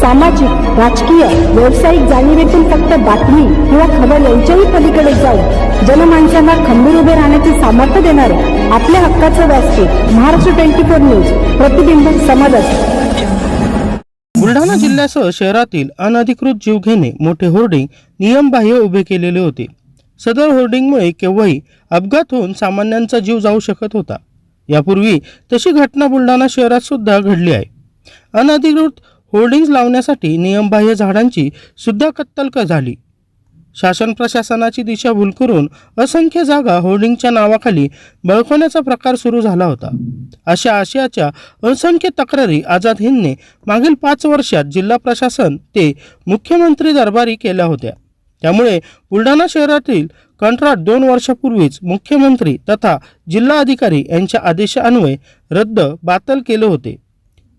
सामाजिक राजकीय व्यावसायिक जाणीवेतून फक्त बातमी किंवा खबर यांच्याही पलीकडे जाऊन जनमानसांना खंबीर उभे राहण्याचे सामर्थ्य देणारे आपल्या हक्काचं व्यासपीठ महाराष्ट्र ट्वेंटी फोर न्यूज प्रतिबिंब समाजात बुलढाणा जिल्ह्यासह शहरातील अनधिकृत जीवघेणे मोठे होर्डिंग नियमबाह्य उभे केलेले होते. सदर होर्डिंगमुळे केव्हाही अपघात होऊन सामान्यांचा जीव जाऊ शकत होता. यापूर्वी तशी घटना बुलढाणा शहरात सुद्धा घडली आहे. अनधिकृत होर्डिंग्ज लावण्यासाठी नियमबाह्य झाडांची सुद्धा कत्तल झाली. शासन प्रशासनाची दिशाभूल करून असंख्य जागा होर्डिंगच्या नावाखाली बळकवण्याचा प्रकार सुरू झाला होता. अशा आशयाच्या असंख्य तक्रारी आझाद हिंदने मागील पाच वर्षात जिल्हा प्रशासन ते मुख्यमंत्री दरबारी केल्या होत्या. त्यामुळे बुलढाणा शहरातील कंत्राट दोन वर्षापूर्वीच मुख्यमंत्री तथा जिल्हा अधिकारी यांच्या आदेशान्वये रद्द बातल केले होते.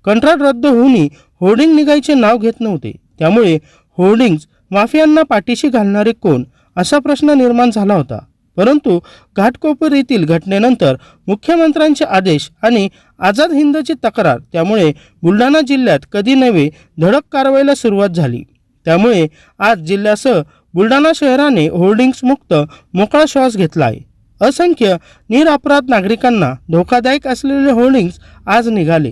कंत्राट रद्द होऊनही होर्डिंग निघायचे नाव घेत नव्हते. त्यामुळे होर्डिंग्ज माफियांना पाठीशी घालणारे कोण असा प्रश्न निर्माण झाला होता. परंतु घाटकोपर येथील घटनेनंतर मुख्यमंत्र्यांचे आदेश आणि आझाद हिंदची तक्रार त्यामुळे बुलढाणा जिल्ह्यात कधी नव्हे धडक कारवाईला सुरुवात झाली. त्यामुळे आज जिल्ह्यासह बुलढाणा शहराने होर्डिंग्स मुक्त मोकळा श्वास घेतला आहे. असंख्य निरअपराध नागरिकांना धोकादायक असलेले होर्डिंग्स आज निघाले.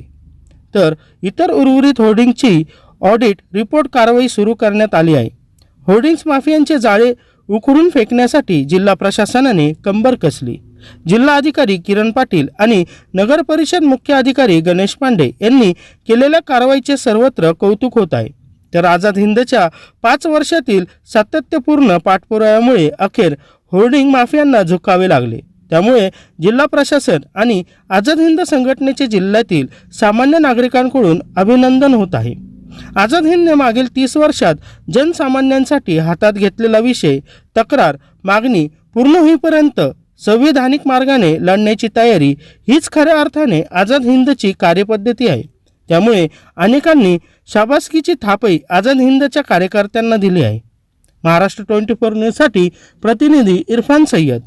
तर इतर उर्वरित होर्डिंगची ऑडिट रिपोर्ट कारवाई सुरू करण्यात आली आहे. होर्डिंग्स माफियांचे जाळे उखडून फेकण्यासाठी जिल्हा प्रशासनाने कंबर कसली? जिल्हा अधिकारी किरण पाटील आणि नगर परिषद मुख्य अधिकारी गणेश पांडे यांनी केलेल्या कारवाईचे सर्वत्र कौतुक होत आहे. तर आझाद हिंदच्या पाच वर्षातील सातत्यपूर्ण पाठपुराव्यामुळे अखेर होर्डिंग माफियांना झुकावे लागले. त्यामुळे जिल्हा प्रशासन आणि आझाद हिंद संघटनेचे जिल्ह्यातील सामान्य नागरिकांकडून अभिनंदन होत आहे. आझाद हिंदने मागील तीस वर्षात जनसामान्यांसाठी हातात घेतलेला विषय तक्रार मागणी पूर्ण होईपर्यंत संविधानिक मार्गाने लढण्याची तयारी हीच खऱ्या अर्थाने आझाद हिंदची कार्यपद्धती आहे. त्यामुळे अनेकांनी शाबासकीची थापही आझाद हिंदच्या कार्यकर्त्यांना दिली आहे. महाराष्ट्र ट्वेंटी फोर न्यूजसाठी प्रतिनिधी इरफान सय्यद.